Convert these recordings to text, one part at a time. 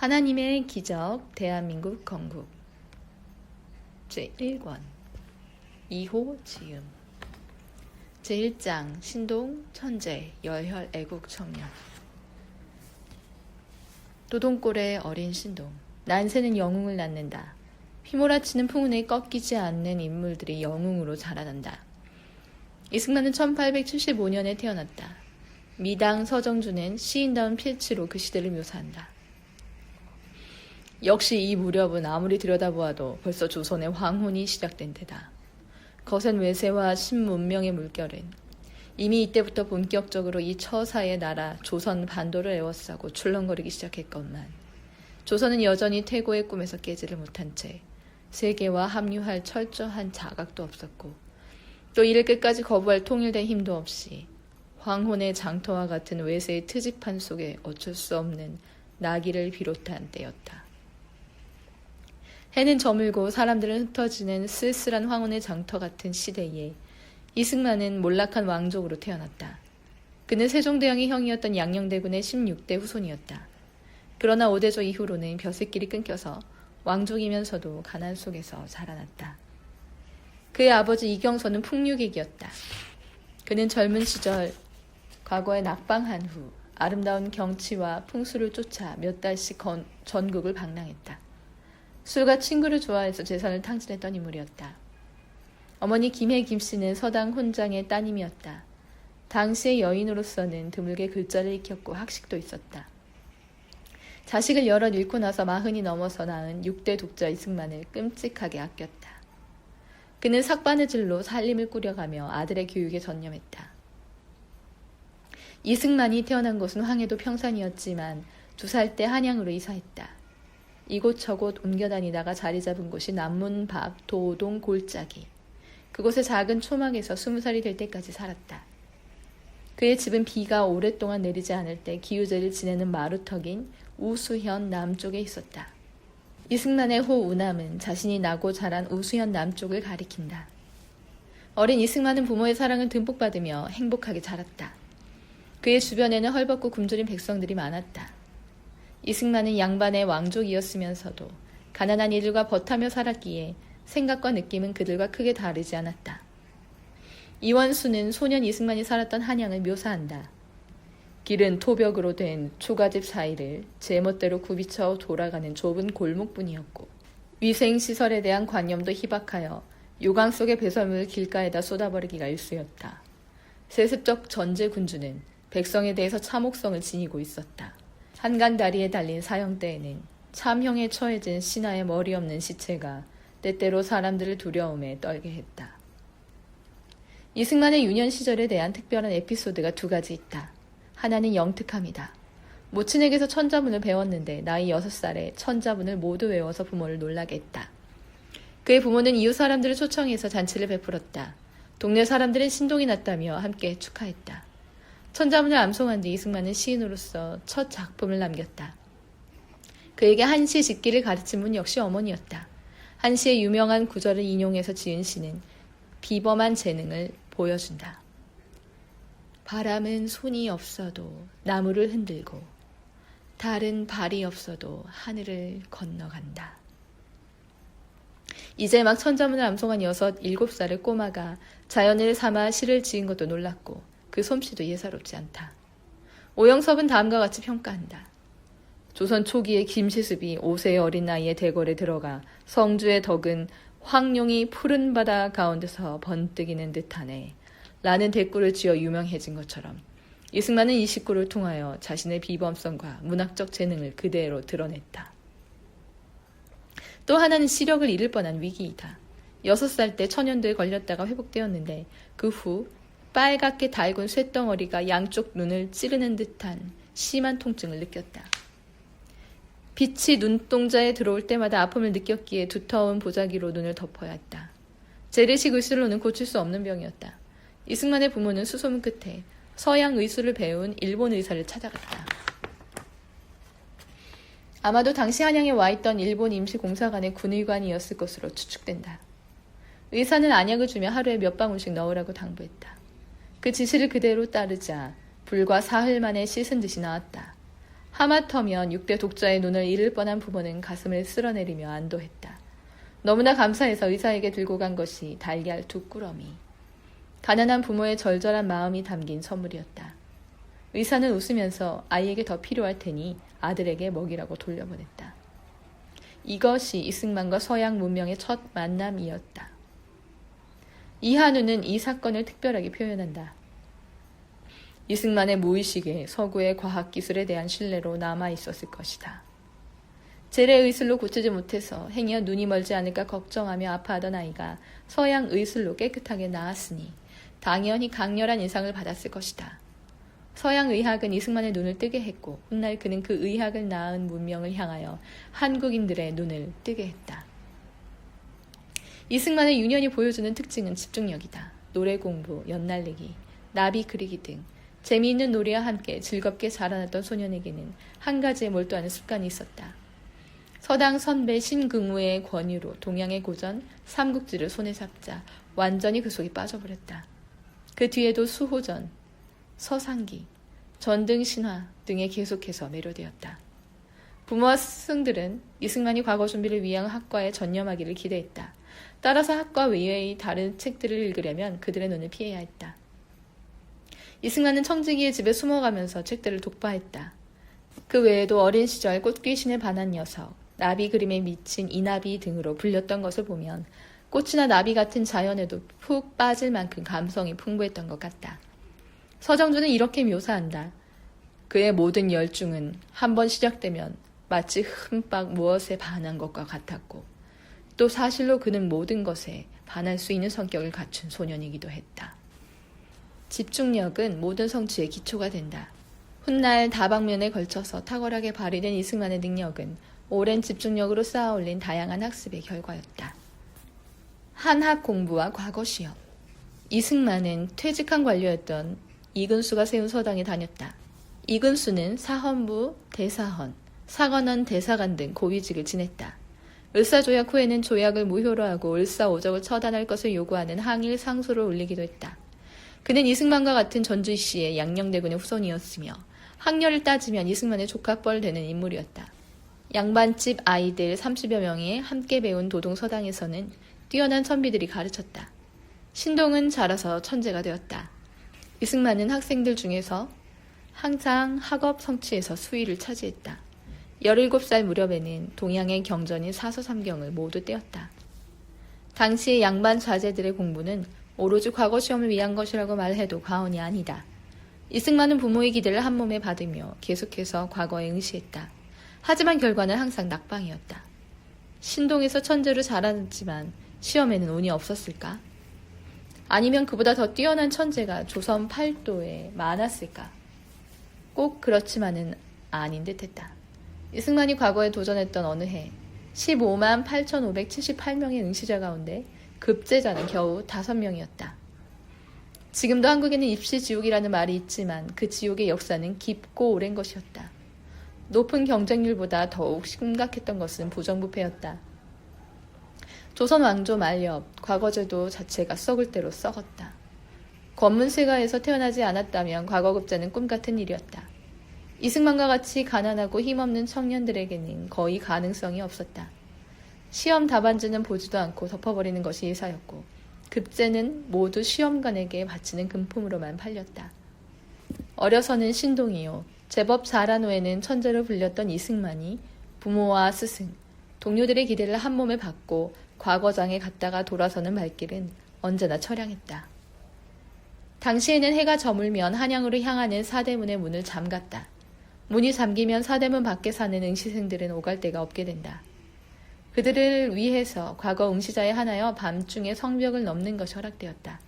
하나님의 기적 대한민국 건국 제1권 2호 지음 제1장 신동 천재 열혈 애국 청년 도동골의 어린 신동 난새는 영웅을 낳는다. 휘몰아치는 풍운에 꺾이지 않는 인물들이 영웅으로 자라난다. 이승만은 1875년에 태어났다. 미당 서정주는 시인다운 필치로 그 시대를 묘사한다. 역시 이 무렵은 아무리 들여다보아도 벌써 조선의 황혼이 시작된 때다. 거센 외세와 신문명의 물결은 이미 이때부터 본격적으로 이 처사의 나라 조선 반도를 에워싸고 출렁거리기 시작했건만 조선은 여전히 태고의 꿈에서 깨지를 못한 채 세계와 합류할 철저한 자각도 없었고 또 이를 끝까지 거부할 통일된 힘도 없이 황혼의 장터와 같은 외세의 트집판 속에 어쩔 수 없는 나기를 비롯한 때였다. 해는 저물고 사람들은 흩어지는 쓸쓸한 황혼의 장터 같은 시대에 이승만은 몰락한 왕족으로 태어났다. 그는 세종대왕의 형이었던 양녕대군의 16대 후손이었다. 그러나 오대조 이후로는 벼슬길이 끊겨서 왕족이면서도 가난 속에서 자라났다. 그의 아버지 이경선은 풍류객이었다. 그는 젊은 시절 과거에 낙방한 후 아름다운 경치와 풍수를 쫓아 몇 달씩 건, 전국을 방랑했다. 술과 친구를 좋아해서 재산을 탕진했던 인물이었다. 어머니 김해 김 씨는 서당 혼장의 따님이었다. 당시의 여인으로서는 드물게 글자를 익혔고 학식도 있었다. 자식을 여럿 잃고 나서 마흔이 넘어서 낳은 6대 독자 이승만을 끔찍하게 아꼈다. 그는 삭바느질로 살림을 꾸려가며 아들의 교육에 전념했다. 이승만이 태어난 곳은 황해도 평산이었지만 두 살 때 한양으로 이사했다. 이곳저곳 옮겨다니다가 자리 잡은 곳이 남문 밖 도동 골짜기. 그곳의 작은 초막에서 스무 살이 될 때까지 살았다. 그의 집은 비가 오랫동안 내리지 않을 때 기우제를 지내는 마루턱인 우수현 남쪽에 있었다. 이승만의 호 우남은 자신이 나고 자란 우수현 남쪽을 가리킨다. 어린 이승만은 부모의 사랑을 듬뿍 받으며 행복하게 자랐다. 그의 주변에는 헐벗고 굶주린 백성들이 많았다. 이승만은 양반의 왕족이었으면서도 가난한 이들과 버타며 살았기에 생각과 느낌은 그들과 크게 다르지 않았다. 이원수는 소년 이승만이 살았던 한양을 묘사한다. 길은 토벽으로 된 초가집 사이를 제멋대로 굽이쳐 돌아가는 좁은 골목뿐이었고 위생시설에 대한 관념도 희박하여 요강 속의 배설물을 길가에다 쏟아버리기가 일쑤였다. 세습적 전제 군주는 백성에 대해서 참혹성을 지니고 있었다. 한강 다리에 달린 사형대에는 참형에 처해진 신하의 머리 없는 시체가 때때로 사람들을 두려움에 떨게 했다. 이승만의 유년 시절에 대한 특별한 에피소드가 두 가지 있다. 하나는 영특함이다. 모친에게서 천자문을 배웠는데 나이 6살에 천자문을 모두 외워서 부모를 놀라게 했다. 그의 부모는 이웃 사람들을 초청해서 잔치를 베풀었다. 동네 사람들은 신동이 났다며 함께 축하했다. 천자문을 암송한 뒤 이승만은 시인으로서 첫 작품을 남겼다. 그에게 한시 짓기를 가르친 분 역시 어머니였다. 한시의 유명한 구절을 인용해서 지은 시는 비범한 재능을 보여준다. 바람은 손이 없어도 나무를 흔들고 달은 발이 없어도 하늘을 건너간다. 이제 막 천자문을 암송한 여섯, 일곱 살의 꼬마가 자연을 삼아 시를 지은 것도 놀랐고 그 솜씨도 예사롭지 않다. 오영섭은 다음과 같이 평가한다. 조선 초기의 김시습이 5세의 어린 나이에 대궐에 들어가 성주의 덕은 황룡이 푸른 바다 가운데서 번뜩이는 듯하네. 라는 대꾸를 지어 유명해진 것처럼 이승만은 이 식구를 통하여 자신의 비범성과 문학적 재능을 그대로 드러냈다. 또 하나는 시력을 잃을 뻔한 위기이다. 여섯 살때 천연두에 걸렸다가 회복되었는데 그 후 빨갛게 달군 쇳덩어리가 양쪽 눈을 찌르는 듯한 심한 통증을 느꼈다. 빛이 눈동자에 들어올 때마다 아픔을 느꼈기에 두터운 보자기로 눈을 덮어야 했다. 재래식 의술로는 고칠 수 없는 병이었다. 이승만의 부모는 수소문 끝에 서양 의술을 배운 일본 의사를 찾아갔다. 아마도 당시 한양에 와 있던 일본 임시공사관의 군의관이었을 것으로 추측된다. 의사는 안약을 주며 하루에 몇 방울씩 넣으라고 당부했다. 그 지시를 그대로 따르자 불과 사흘 만에 씻은 듯이 나왔다. 하마터면 6대 독자의 눈을 잃을 뻔한 부모는 가슴을 쓸어내리며 안도했다. 너무나 감사해서 의사에게 들고 간 것이 달걀 두 꾸러미. 가난한 부모의 절절한 마음이 담긴 선물이었다. 의사는 웃으면서 아이에게 더 필요할 테니 아들에게 먹이라고 돌려보냈다. 이것이 이승만과 서양 문명의 첫 만남이었다. 이한우는 이 사건을 특별하게 표현한다. 이승만의 무의식에 서구의 과학기술에 대한 신뢰로 남아 있었을 것이다. 재래 의술로 고치지 못해서 행여 눈이 멀지 않을까 걱정하며 아파하던 아이가 서양 의술로 깨끗하게 나았으니 당연히 강렬한 인상을 받았을 것이다. 서양 의학은 이승만의 눈을 뜨게 했고 훗날 그는 그 의학을 낳은 문명을 향하여 한국인들의 눈을 뜨게 했다. 이승만의 유년이 보여주는 특징은 집중력이다. 노래 공부, 연날리기, 나비 그리기 등 재미있는 놀이와 함께 즐겁게 자라났던 소년에게는 한 가지에 몰두하는 습관이 있었다. 서당 선배 신금우의 권유로 동양의 고전 삼국지를 손에 잡자 완전히 그 속에 빠져버렸다. 그 뒤에도 수호전, 서상기, 전등신화 등에 계속해서 매료되었다. 부모와 스승들은 이승만이 과거 준비를 위한 학과에 전념하기를 기대했다. 따라서 학과 외의 다른 책들을 읽으려면 그들의 눈을 피해야 했다. 이승만은 청지기의 집에 숨어가면서 책들을 독파했다. 그 외에도 어린 시절 꽃귀신에 반한 녀석, 나비 그림에 미친 이나비 등으로 불렸던 것을 보면 꽃이나 나비 같은 자연에도 푹 빠질 만큼 감성이 풍부했던 것 같다. 서정주는 이렇게 묘사한다. 그의 모든 열중은 한 번 시작되면 마치 흠뻑 무엇에 반한 것과 같았고 또 사실로 그는 모든 것에 반할 수 있는 성격을 갖춘 소년이기도 했다. 집중력은 모든 성취의 기초가 된다. 훗날 다방면에 걸쳐서 탁월하게 발휘된 이승만의 능력은 오랜 집중력으로 쌓아 올린 다양한 학습의 결과였다. 한학 공부와 과거 시험. 이승만은 퇴직한 관료였던 이근수가 세운 서당에 다녔다. 이근수는 사헌부 대사헌, 사관원 대사관 등 고위직을 지냈다. 을사조약 후에는 조약을 무효로 하고 을사오적을 처단할 것을 요구하는 항일 상소를 올리기도 했다. 그는 이승만과 같은 전주시의 양녕대군의 후손이었으며 학렬을 따지면 이승만의 조카뻘 되는 인물이었다. 양반집 아이들 30여 명이 함께 배운 도동서당에서는 뛰어난 선비들이 가르쳤다. 신동은 자라서 천재가 되었다. 이승만은 학생들 중에서 항상 학업 성취에서 수위를 차지했다. 17살 무렵에는 동양의 경전인 사서삼경을 모두 떼었다. 당시의 양반 좌제들의 공부는 오로지 과거 시험을 위한 것이라고 말해도 과언이 아니다. 이승만은 부모의 기대를 한 몸에 받으며 계속해서 과거에 응시했다. 하지만 결과는 항상 낙방이었다. 신동에서 천재로 자라났지만 시험에는 운이 없었을까? 아니면 그보다 더 뛰어난 천재가 조선 팔도에 많았을까? 꼭 그렇지만은 아닌 듯 했다. 이승만이 과거에 도전했던 어느 해 15만 8,578명의 응시자 가운데 급제자는 겨우 5명이었다. 지금도 한국에는 입시 지옥이라는 말이 있지만 그 지옥의 역사는 깊고 오랜 것이었다. 높은 경쟁률보다 더욱 심각했던 것은 부정부패였다. 조선 왕조 말엽, 과거제도 자체가 썩을 대로 썩었다. 권문세가에서 태어나지 않았다면 과거급제는 꿈 같은 일이었다. 이승만과 같이 가난하고 힘없는 청년들에게는 거의 가능성이 없었다. 시험 답안지는 보지도 않고 덮어버리는 것이 예사였고 급제는 모두 시험관에게 바치는 금품으로만 팔렸다. 어려서는 신동이요. 제법 자란 후에는 천재로 불렸던 이승만이 부모와 스승, 동료들의 기대를 한 몸에 받고 과거장에 갔다가 돌아서는 발길은 언제나 처량했다. 당시에는 해가 저물면 한양으로 향하는 사대문의 문을 잠갔다. 문이 잠기면 사대문 밖에 사는 응시생들은 오갈 데가 없게 된다. 그들을 위해서 과거 응시자에 하나여 밤중에 성벽을 넘는 것이 허락되었다.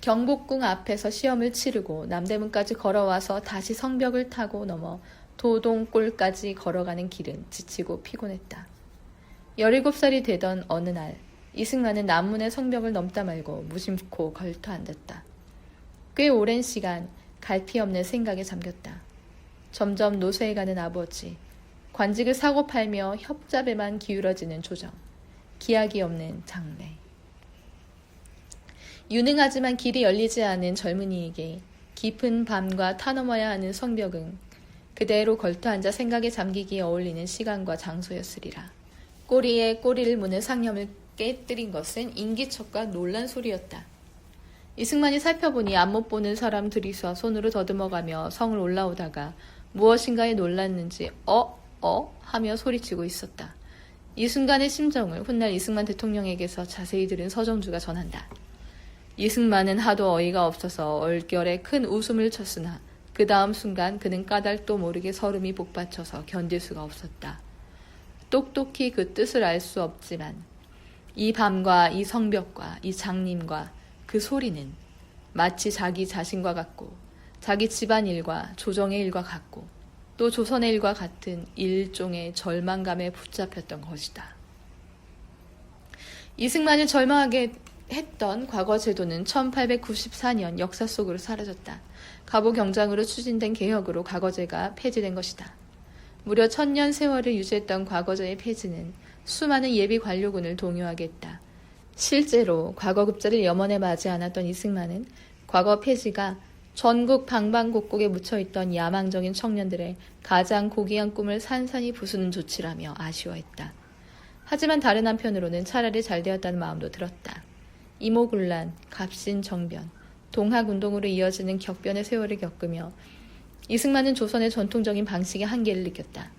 경복궁 앞에서 시험을 치르고 남대문까지 걸어와서 다시 성벽을 타고 넘어 도동골까지 걸어가는 길은 지치고 피곤했다. 17살이 되던 어느 날 이승만은 남문의 성벽을 넘다 말고 무심코 걸터 앉았다. 꽤 오랜 시간 갈피 없는 생각에 잠겼다. 점점 노쇠해가는 아버지, 관직을 사고 팔며 협잡에만 기울어지는 조정, 기약이 없는 장래. 유능하지만 길이 열리지 않은 젊은이에게 깊은 밤과 타넘어야 하는 성벽은 그대로 걸터앉아 생각에 잠기기에 어울리는 시간과 장소였으리라. 꼬리에 꼬리를 무는 상념을 깨뜨린 것은 인기척과 놀란 소리였다. 이승만이 살펴보니 앞못 보는 사람 들이서 손으로 더듬어가며 성을 올라오다가 무엇인가에 놀랐는지 어? 어? 하며 소리치고 있었다. 이 순간의 심정을 훗날 이승만 대통령에게서 자세히 들은 서정주가 전한다. 이승만은 하도 어이가 없어서 얼결에 큰 웃음을 쳤으나 그 다음 순간 그는 까닭도 모르게 설움이 복받쳐서 견딜 수가 없었다. 똑똑히 그 뜻을 알 수 없지만 이 밤과 이 성벽과 이 장님과 그 소리는 마치 자기 자신과 같고 자기 집안 일과 조정의 일과 같고 또 조선의 일과 같은 일종의 절망감에 붙잡혔던 것이다. 이승만을 절망하게 했던 과거 제도는 1894년 역사 속으로 사라졌다. 가보 경장으로 추진된 개혁으로 과거제가 폐지된 것이다. 무려 천년 세월을 유지했던 과거제의 폐지는 수많은 예비 관료군을 동요하게 했다. 실제로 과거 급제를 염원에 맞지 않았던 이승만은 과거 폐지가 전국 방방곡곡에 묻혀있던 야망적인 청년들의 가장 고귀한 꿈을 산산이 부수는 조치라며 아쉬워했다. 하지만 다른 한편으로는 차라리 잘 되었다는 마음도 들었다. 이모군란, 갑신정변, 동학운동으로 이어지는 격변의 세월을 겪으며 이승만은 조선의 전통적인 방식의 한계를 느꼈다.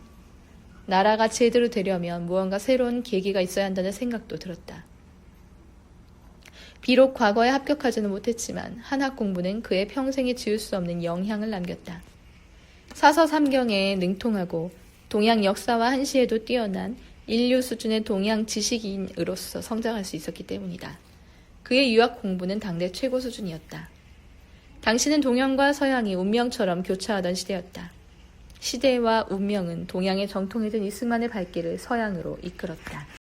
나라가 제대로 되려면 무언가 새로운 계기가 있어야 한다는 생각도 들었다. 비록 과거에 합격하지는 못했지만 한학 공부는 그의 평생에 지울 수 없는 영향을 남겼다. 사서 삼경에 능통하고 동양 역사와 한시에도 뛰어난 인류 수준의 동양 지식인으로서 성장할 수 있었기 때문이다. 그의 유학 공부는 당대 최고 수준이었다. 당시는 동양과 서양이 운명처럼 교차하던 시대였다. 시대와 운명은 동양의 정통이 된 이승만의 발길을 서양으로 이끌었다.